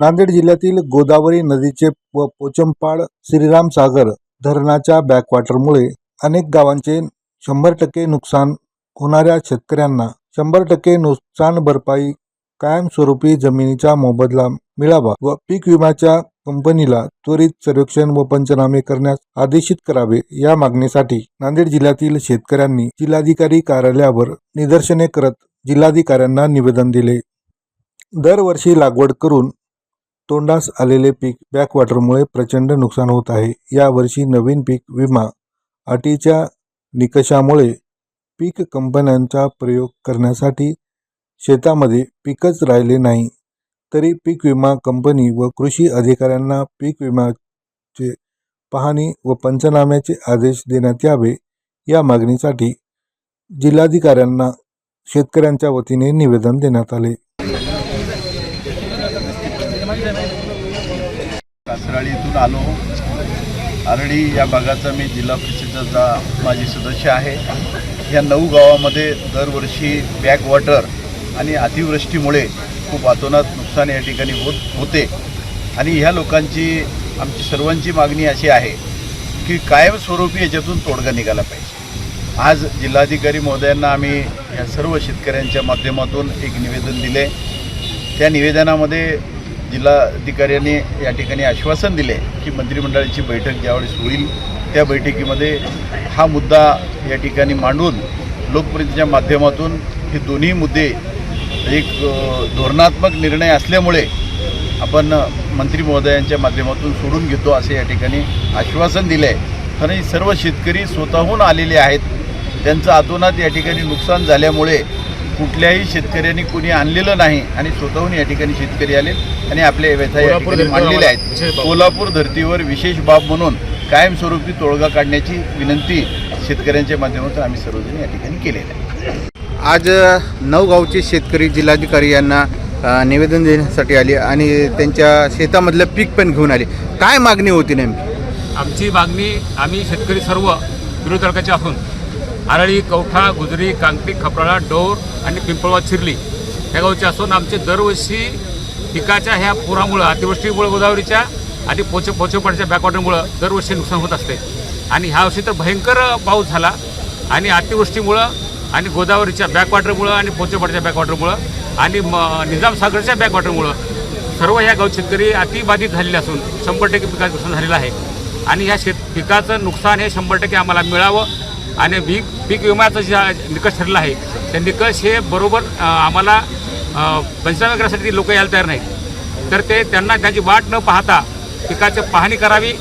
नांदेड जिल्ह्यातील गोदावरी नदीचे व पोचमपाड श्रीराम सागर धरणाच्या बॅकवॉटरमुळे अनेक गावांचे शंभर टक्के नुकसान होणाऱ्या शेतकऱ्यांना शंभर टक्के नुकसान भरपाई कायमस्वरूपी जमिनीचा मोबदला मिळावा व पीक विम्याच्या कंपनीला त्वरित सर्वेक्षण व पंचनामे करण्यास आदेशित करावे या मागणीसाठी नांदेड जिल्ह्यातील शेतकऱ्यांनी जिल्हाधिकारी कार्यालयावर निदर्शने करत जिल्हाधिकाऱ्यांना निवेदन दिले. दरवर्षी लागवड करून तोंडास आलेले पीक बॅकवॉटरमुळे प्रचंड नुकसान होत आहे. यावर्षी नवीन पीक विमा अटीच्या निकषामुळे पीक कंपन्यांचा प्रयोग करण्यासाठी शेतामध्ये पीकच राहिले नाही. तरी पीक विमा कंपनी व कृषी अधिकाऱ्यांना पीक विम्याचे पाहणी व पंचनाम्याचे आदेश देण्यात यावे या मागणीसाठी जिल्हाधिकाऱ्यांना शेतकऱ्यांच्या वतीने निवेदन देण्यात आले. कासराळी इथून आलो. आरडी या भागाचा मी जिल्हा परिषदेचा माजी सदस्य आहे. या नऊ गावामध्ये दरवर्षी बॅक वॉटर आणि अतिवृष्टीमुळे खूप अतोनात नुकसान या ठिकाणी होत होते. आणि ह्या लोकांची आमची सर्वांची मागणी अशी आहे की कायमस्वरूपी याच्यातून तोडगा निघाला पाहिजे. आज जिल्हाधिकारी महोदयांना आम्ही या सर्व शेतकऱ्यांच्या माध्यमातून एक निवेदन दिले. त्या निवेदनामध्ये जिल्हाधिकाऱ्यांनी या ठिकाणी आश्वासन दिले की मंत्रिमंडळाची बैठक ज्यावेळेस होईल त्या बैठकीमध्ये हा मुद्दा या ठिकाणी मांडून लोकप्रतिनिधीच्या माध्यमातून हे दोन्ही मुद्दे एक धोरणात्मक निर्णय असल्यामुळे आपण मंत्री महोदयांच्या माध्यमातून सोडून घेतो असे या ठिकाणी आश्वासन दिले. आहे कारण सर्व शेतकरी स्वतःहून आलेले आहेत. त्यांचं आतोनात या ठिकाणी नुकसान झाल्यामुळे कुठल्याही शेतकऱ्यांनी कुणी आणलेलं नाही आणि स्वतःहून या ठिकाणी शेतकरी आले आणि आपल्या व्यथा या ठिकाणी मांडलेल्या आहेत. कोल्हापूर धर्तीवर विशेष बाब म्हणून कायमस्वरूपी तोडगा काढण्याची विनंती शेतकऱ्यांच्या माध्यमातून आम्ही सर्वजण या ठिकाणी केलेली आहे. आज अ, नऊ गावचे शेतकरी जिल्हाधिकारी यांना निवेदन देण्यासाठी आले आणि त्यांच्या शेतामधलं पीक पण घेऊन आले. काय मागणी होती नेमकी? आमची मागणी आम्ही शेतकरी सर्व विरोधी तालुक्याचे असून आरळी कवठा गुजरी कांगटी खपराळा डोर आणि पिंपळवा शिरली या गावचे असून आमचे दरवर्षी पिकाच्या ह्या पुरामुळं अतिवृष्टीमुळं गोदावरीच्या आणि पोचे पोचेपाडच्या बॅकवॉटरमुळं दरवर्षी नुकसान होत असते. आणि ह्या वर्षी तर भयंकर पाऊस झाला आणि अतिवृष्टीमुळं आणि गोदावरीच्या बॅकवॉटरमुळं आणि पोचेपाडच्या बॅकवॉटरमुळं आणि म निजाम सागरच्या बॅकवॉटरमुळं सर्व ह्या गाव शेतकरी अतिबाधित झालेले असून शंभर टक्के पिकाचं नुकसान झालेलं आहे. आणि ह्या शेत पिकाचं नुकसान हे शंभर टक्के आम्हाला मिळावं आणि पीक पीक विम्याचा जे निकष ठरला आहे ते निकष हे बरोबर आम्हाला पंचनामे करण्यासाठी लोक यायला तयार नाहीत. तर ते त्यांना त्याची वाट न पाहता पिकाची पाहणी करावी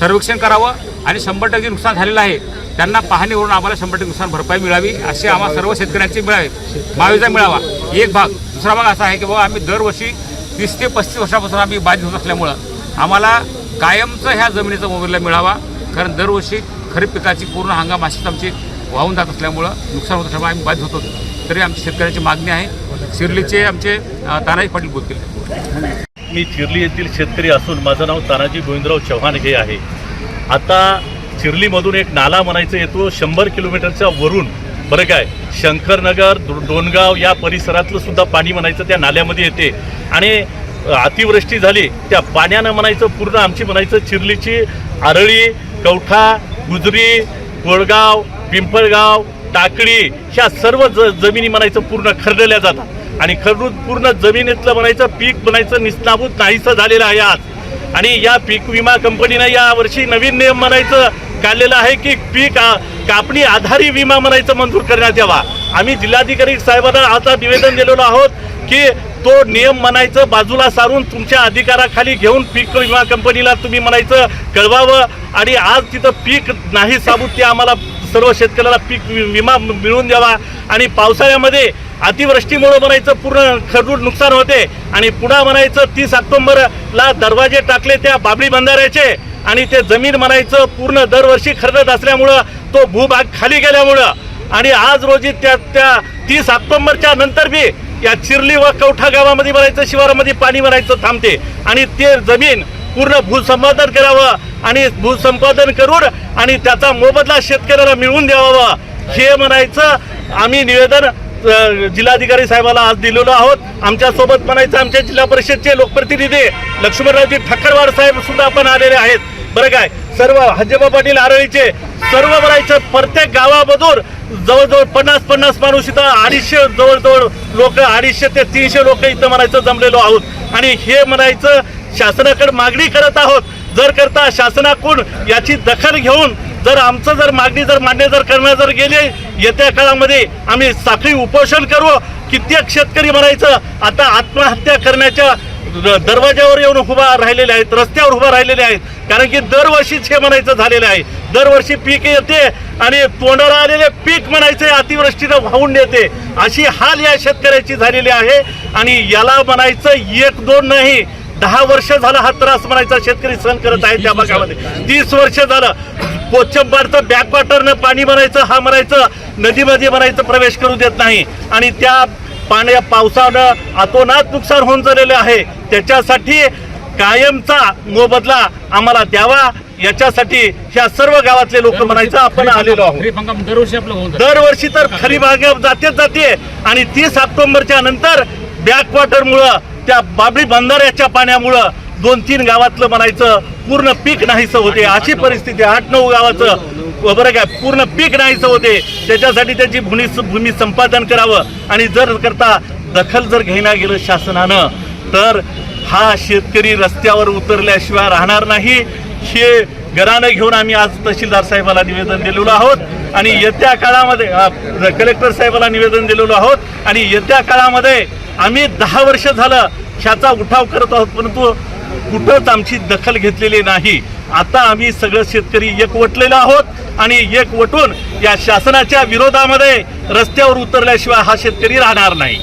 सर्वेक्षण करावं आणि शंभर टक्के नुकसान झालेलं आहे. त्यांना पाहणीवरून आम्हाला शंभर टक्के नुकसान भरपाई मिळावी असे आम्हाला सर्व शेतकऱ्यांची मिळावे. माविजा मिळावा. एक भाग. दुसरा भाग असा आहे की बाबा आम्ही दरवर्षी तीस ते पस्तीस वर्षापासून आम्ही बाधित होत असल्यामुळं आम्हाला कायमचं ह्या जमिनीचा मोबदला मिळावा. कारण दरवर्षी खरीप पिकाची पूर्ण हंगाम अशीच आमची वाहून जात असल्यामुळं नुकसान होत असल्यामुळे आम्ही बाधित होतो. तरी आमची शेतकऱ्यांची मागणी आहे. शिर्लीचे आमचे तानाजी पाटील बोलतील. मी शिरली येथील शेतकरी असून माझं नाव तानाजी गोविंदराव चव्हाण हे आहे. आता शिरलीमधून एक नाला म्हणायचं येतो शंभर किलोमीटरच्या वरून बरं काय शंकरनगर दो- डोणगाव या परिसरातलं सुद्धा पाणी म्हणायचं त्या नाल्यामध्ये येते. आणि अतिवृष्टी झाली त्या पाण्यानं म्हणायचं पूर्ण आमची म्हणायचं चिरलीची आरळी कवठा गुजरी कोळगाव पिंपळगाव टाकळी ह्या सर्व ज जमिनी म्हणायचं पूर्ण खरडल्या जातात. आणि खरडून पूर्ण जमिनीतलं म्हणायचं पीक म्हणायचं निस्ताभूत नाहीसं झालेलं आहे आज. आणि या पीक विमा कंपनीनं या वर्षी नवीन नियम म्हणायचं काढलेलं आहे की पीक कापणी आधारी विमा म्हणायचं मंजूर करण्यात यावा. आम्ही जिल्हाधिकारी साहेबांना आता निवेदन दिलेलो आहोत की तो नियम म्हणायचं बाजूला सारून तुमच्या अधिकाराखाली घेऊन पीक विमा कंपनीला तुम्ही म्हणायचं कळवावं. आणि आज तिथं पीक नाही साबूत ते आम्हाला सर्व शेतकऱ्याला पीक विमा मिळवून द्यावा. आणि पावसाळ्यामध्ये अतिवृष्टीमुळं म्हणायचं पूर्ण खरडून नुकसान होते. आणि पुन्हा म्हणायचं तीस ऑक्टोंबरला दरवाजे टाकले त्या बाबळी बंधाऱ्याचे. आणि ते जमीन म्हणायचं पूर्ण दरवर्षी खरडत असल्यामुळं तो भूभाग खाली गेल्यामुळं. आणि आज रोजी त्या त्या तीस ऑक्टोंबरच्या नंतर बी या चिरली व कवठा गावामध्ये भरायचं शिवारामध्ये पाणी म्हणायचं थांबते. आणि ते जमीन पूर्ण भूसंपादन करावं आणि भूसंपादन करून आणि त्याचा मोबदला शेतकऱ्याला मिळवून द्यावा. हे म्हणायचं आम्ही निवेदन जिल्हाधिकारी साहेबाला आज दिलेलो आहोत. आमच्यासोबत म्हणायचं आमच्या जिल्हा परिषदचे लोकप्रतिनिधी लक्ष्मणरावजी ठक्करवाड साहेब सुद्धा आपण आलेले आहेत. बरं काय सर्व हजेबा पाटील आरळीचे सर्व म्हणायचं प्रत्येक गावामधून जवळजवळ पन्नास पन्नास माणूस इथं अडीचशे जवळजवळ लोक अडीचशे ते तीनशे लोक इथं म्हणायचं जमलेलो आहोत. आणि हे म्हणायचं शासनाकडे मागणी करत आहोत. जर करता शासनाकडून याची दखल घेऊन जर आमचं जर मागणी जर मान्य जर करणं जर गेले येत्या काळामध्ये आम्ही साखळी उपोषण करू. कित्येक शेतकरी म्हणायचं आता आत्महत्या करण्याच्या द- दरवाज्यावर येऊन उभा राहिलेले आहेत रस्त्यावर उभा राहिलेले आहेत. कारण की दरवर्षीच हे म्हणायचं झालेलं आहे. दरवर्षी पीक येते आणि तोंडाला आलेले पीक म्हणायचे अतिवृष्टीनं वाहून नेते. अशी हाल या शेतकऱ्याची झालेली आहे. आणि याला म्हणायचं एक दोन नाही दहा वर्ष झालं हा त्रास म्हणायचा शेतकरी सहन करत आहे त्या भागामध्ये. तीस वर्ष झालं. पोचंबाडचं बॅकवॉटरनं पाणी म्हणायचं हा म्हणायचं नदीमध्ये म्हणायचं प्रवेश करू देत नाही. आणि त्या पाण्या पावसानं अतोनात नुकसान होऊन झालेलं आहे. त्याच्यासाठी कायमचा मोबदला आम्हाला द्यावा. याच्यासाठी ह्या सर्व गावातले लोक म्हणायचं आपण आलेलो आहोत. दरवर्षी आपलं तर खरी भाग जातेच जाते. आणि तीस ऑक्टोबरच्या नंतर बॅकवॉटरमुळं त्या बाबरी बंधाऱ्याच्या पाण्यामुळं दोन तीन गावातलं म्हणायचं पूर्ण पीक नाहीसं होते. अशी परिस्थिती. आठ नऊ गावाचं बरं काय पूर्ण पीक नाहीसं होते. त्याच्यासाठी त्याची भूमी भूमी संपादन करावं. आणि जर करता दखल जर घेण्यात गेलं शासनानं तर हा शेतकरी रस्त्यावर उतरल्याशिवाय राहणार नाही. हे घरानं घेऊन आम्ही आज तहसीलदार साहेबाला निवेदन दिलेलो आहोत आणि येत्या काळामध्ये कलेक्टर साहेबाला निवेदन दिलेलो आहोत आणि येत्या काळामध्ये आम्ही दहा वर्ष झालं ह्याचा उठाव करत आहोत परंतु कुठंच आमची दखल घेतलेली नाही. आता आम्ही सगळं शेतकरी एकवटलेलो आहोत आणि एकवटून या शासनाच्या विरोधामध्ये रस्त्यावर उतरल्याशिवाय हा शेतकरी राहणार नाही.